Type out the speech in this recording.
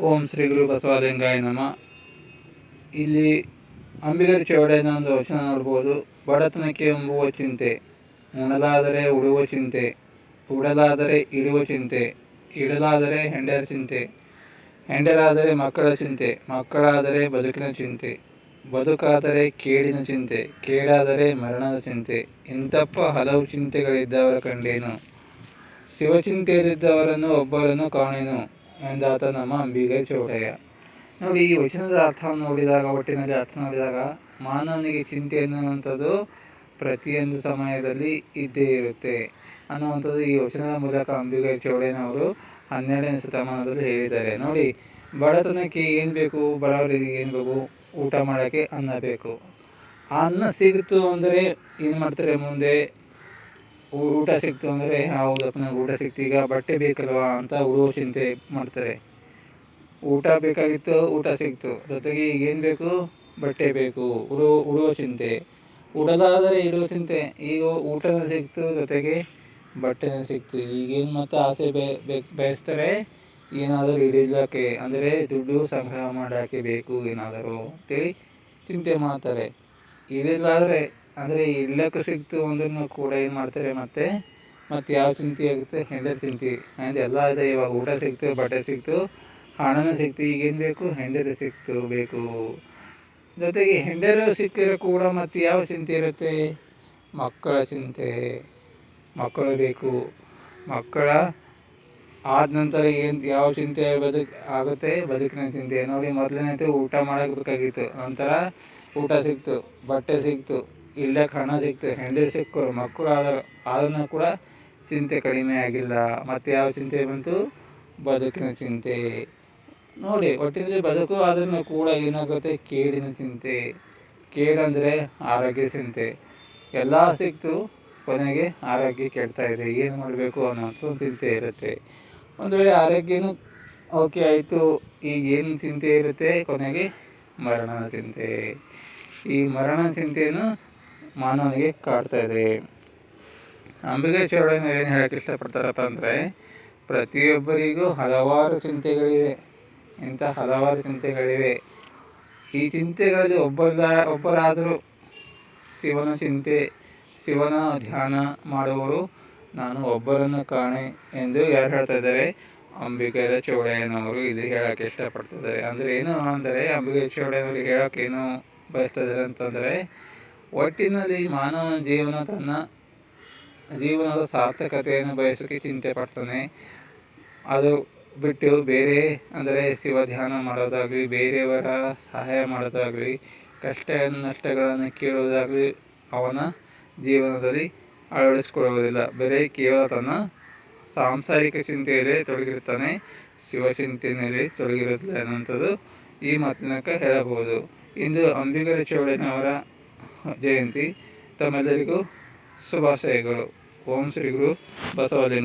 ಓಂ ಶ್ರೀ ಗುರು ಬಸವಲಿಂಗಾಯ ನಮ. ಇಲ್ಲಿ ಅಂಬಿಗರ ಚೌಡಯ್ಯನ ಒಂದು ವಚನ ನೋಡ್ಬೋದು. ಬಡತನಕ್ಕೆ ಎಂಬುವ ಚಿಂತೆ, ಉಣಲಾದರೆ ಉಡುವ ಚಿಂತೆ, ಉಡಲಾದರೆ ಇಡುವ ಚಿಂತೆ, ಇಡಲಾದರೆ ಹೆಂಡರ ಚಿಂತೆ, ಹೆಂಡರಾದರೆ ಮಕ್ಕಳ ಚಿಂತೆ, ಮಕ್ಕಳಾದರೆ ಬದುಕಿನ ಚಿಂತೆ, ಬದುಕಾದರೆ ಕೇಡಿನ ಚಿಂತೆ, ಕೇಡಾದರೆ ಮರಣದ ಚಿಂತೆ ಇಂತಪ್ಪ ಹಲವು ಚಿಂತೆಗಳಿದ್ದವರ ಕಂಡೇನು. ಶಿವಚಿಂತೆಯಲ್ಲಿದ್ದವರನ್ನು ಒಬ್ಬರನ್ನು ಕಾಣೇನು. ಎಂದಾತ ನಮ್ಮ ಅಂಬಿಗೆ ಚೌಡಯ್ಯ ನೋಡಿ, ಈ ವಚನದ ಅರ್ಥವನ್ನು ನೋಡಿದಾಗ, ಒಟ್ಟಿನಲ್ಲಿ ಅರ್ಥ ನೋಡಿದಾಗ, ಮಾನವನಿಗೆ ಚಿಂತೆ ಅನ್ನುವಂಥದ್ದು ಪ್ರತಿಯೊಂದು ಸಮಯದಲ್ಲಿ ಇದ್ದೇ ಇರುತ್ತೆ. ಅನ್ನುವಂಥದ್ದು ಈ ವಚನದ ಮೂಲಕ ಅಂಬಿಗೆ ಚೌಡಯ್ಯನವರು ಹನ್ನೆರಡನೇ ಶತಮಾನದಲ್ಲಿ ಹೇಳಿದ್ದಾರೆ. ನೋಡಿ, ಬಡತನಕ್ಕೆ ಏನು ಬೇಕು, ಬಡವರಿಗೆ ಏನು ಬೇಕು, ಊಟ ಮಾಡೋಕ್ಕೆ ಅನ್ನ ಬೇಕು. ಆ ಅನ್ನ ಸಿಗುತ್ತು ಅಂದರೆ, ಏನು ಮಾಡ್ತಾರೆ ಮುಂದೆ? ಊಟ ಸಿಕ್ತು ಅಂದರೆ ಹೌದಪ್ಪ ನನಗೆ ಊಟ ಸಿಕ್ತು, ಈಗ ಬಟ್ಟೆ ಬೇಕಲ್ವಾ? ಅಂತ ಉಡುವ ಚಿಂತೆ ಮಾಡ್ತಾರೆ. ಊಟ ಬೇಕಾಗಿತ್ತು, ಊಟ ಸಿಕ್ತು. ಜೊತೆಗೆ ಈಗೇನು ಬೇಕು? ಬಟ್ಟೆ ಬೇಕು. ಉಡೋ ಉಡುವ ಚಿಂತೆ. ಉಡಲಾದರೆ ಇರೋ ಚಿಂತೆ. ಈಗ ಊಟ ಸಿಕ್ತು, ಜೊತೆಗೆ ಬಟ್ಟೆನ ಸಿಕ್ತು. ಈಗೇನು ಮತ್ತು ಆಸೆ ಬಯಸ್ತಾರೆ? ಏನಾದರೂ ಹಿಡಿಲಿಕ್ಕೆ. ಅಂದರೆ ದುಡ್ಡು ಸಂಗ್ರಹ ಮಾಡೋಕ್ಕೆ ಬೇಕು ಏನಾದರೂ. ಅಂತೇಳಿ ಚಿಂತೆ ಮಾಡ್ತಾರೆ. ಇಳಿಲಾದರೆ ಅಂದರೆ ಇಡ್ಲಕ್ಕೆ ಸಿಕ್ತು ಒಂದನ್ನು ಕೂಡ ಏನು ಮಾಡ್ತಾರೆ ಮತ್ತೆ ಮತ್ತು ಯಾವ ಚಿಂತೆ ಆಗುತ್ತೆ ಹೆಂಡತಿ ಚಿಂತೆ ಅಂದ್ರೆ ಎಲ್ಲ ಇದೆ, ಇವಾಗ ಊಟ ಸಿಕ್ತು, ಬಟ್ಟೆ ಸಿಕ್ತು, ಹಣನೂ ಸಿಕ್ತು, ಈಗೇನು ಬೇಕು ಹೆಂಡರು ಸಿಕ್ತು, ಬೇಕು. ಜೊತೆಗೆ ಹೆಂಡರು ಸಿಕ್ಕಿರೋ ಕೂಡ ಮತ್ತು ಯಾವ ಚಿಂತೆ ಇರುತ್ತೆ? ಮಕ್ಕಳ ಚಿಂತೆ ಮಕ್ಕಳು ಬೇಕು. ಮಕ್ಕಳ ಆದ ನಂತರ ಏನು, ಯಾವ ಚಿಂತೆ ಬದುಕ್, ಆಗುತ್ತೆ? ಬದುಕಿನ ಚಿಂತೆ ನೋಡಿ ಮೊದಲನೇದು ಊಟ ಮಾಡೋಕೆ ಬೇಕಾಗಿತ್ತು. ನಂತರ ಊಟ ಸಿಕ್ತು, ಬಟ್ಟೆ ಸಿಕ್ತು. ಇಲ್ಲಕ್ಕೆ ಹಣ ಸಿಕ್ತು. ಹೆಂಡತಿ ಸಿಕ್ಕರು, ಮಕ್ಕಳು ಆದ ಆದ್ರೂ ಕೂಡ ಚಿಂತೆ ಕಡಿಮೆ ಆಗಿಲ್ಲ. ಮತ್ತು ಯಾವ ಚಿಂತೆ ಬಂತು? ಬದುಕಿನ ಚಿಂತೆ. ನೋಡಿ, ಒಟ್ಟಿನಲ್ಲಿ ಬದುಕು ಆದ್ರೂ ಕೂಡ ಏನಾಗುತ್ತೆ? ಕೇಡಿನ ಚಿಂತೆ. ಕೇಡಂದರೆ ಆರೋಗ್ಯ ಚಿಂತೆ. ಎಲ್ಲ ಸಿಕ್ತು, ಕೊನೆಗೆ ಆರೋಗ್ಯ ಕೆಡ್ತಾ ಇದೆ. ಏನು ಮಾಡಬೇಕು ಅನ್ನೋದು ಚಿಂತೆ ಇರುತ್ತೆ. ಒಂದು ವೇಳೆ ಆರೋಗ್ಯನೂ ಓಕೆ ಆಯಿತು, ಈಗ ಏನು ಚಿಂತೆ ಇರುತ್ತೆ? ಕೊನೆಗೆ ಮರಣದ ಚಿಂತೆ. ಈ ಮರಣ ಚಿಂತೆಯನ್ನು ಮಾನವನಿಗೆ ಕಾಡ್ತಾ ಇದೆ. ಅಂಬಿಗೆ ಚೌಡಯ್ಯನ ಏನು ಹೇಳಕ್ಕೆ ಇಷ್ಟಪಡ್ತಾರಪ್ಪ ಅಂದರೆ, ಪ್ರತಿಯೊಬ್ಬರಿಗೂ ಹಲವಾರು ಚಿಂತೆಗಳಿವೆ. ಇಂಥ ಹಲವಾರು ಚಿಂತೆಗಳಿವೆ. ಈ ಚಿಂತೆಗಳಲ್ಲಿ ಒಬ್ಬರದ, ಒಬ್ಬರಾದರೂ ಶಿವನ ಚಿಂತೆ, ಶಿವನ ಧ್ಯಾನ ಮಾಡುವವರು ನಾನು ಒಬ್ಬರನ್ನು ಕಾಣೆ ಎಂದು ಯಾರು ಹೇಳ್ತಾ ಇದ್ದಾರೆ? ಅಂಬಿಗರ ಚೌಡಯ್ಯನವರು ಇದು ಹೇಳೋಕ್ಕೆ ಇಷ್ಟಪಡ್ತಿದ್ದಾರೆ ಅಂದರೆ ಏನು ಅಂದರೆ ಅಂಬಿಗೆ ಚೌಡಯ್ಯನವರು ಹೇಳೋಕ್ಕೇನು ಬಯಸ್ತಾ ಇದ್ದಾರೆ ಅಂತಂದರೆ ಒಟ್ಟಿನಲ್ಲಿ ಮಾನವ ಜೀವನ ತನ್ನ ಜೀವನದ ಸಾರ್ಥಕತೆಯನ್ನು ಬಯಸೋಕ್ಕೆ ಚಿಂತೆ ಪಡ್ತಾನೆ. ಅದು ಬಿಟ್ಟು ಬೇರೆ, ಅಂದರೆ ಶಿವ ಧ್ಯಾನ ಮಾಡೋದಾಗಲಿ, ಬೇರೆಯವರ ಸಹಾಯ ಮಾಡೋದಾಗಲಿ, ಕಷ್ಟ ನಷ್ಟಗಳನ್ನು ಕೇಳುವುದಾಗಲಿ ಅವನ ಜೀವನದಲ್ಲಿ ಅಳವಡಿಸಿಕೊಳ್ಳುವುದಿಲ್ಲ. ಬರೀ ಕೇವಲ ತನ್ನ ಸಾಂಸಾರಿಕ ಚಿಂತೆಯಲ್ಲಿ ತೊಡಗಿರುತ್ತಾನೆ. ಶಿವಚಿಂತೆಯಲ್ಲಿ ತೊಡಗಿರುತ್ತದೆ ಅನ್ನುವಂಥದ್ದು ಈ ಮಾತಿನಕ ಹೇಳಬಹುದು. ಇಂದು ಅಂಬಿಗರ ಚೌಡಯ್ಯನವರ ಜಯಂತಿ ತಮ್ಮೆಲ್ಲರಿಗೂ ಶುಭಾಶಯಗಳು ಓಂ ಶ್ರೀ ಗುರು ಬಸವಲಿಂಗ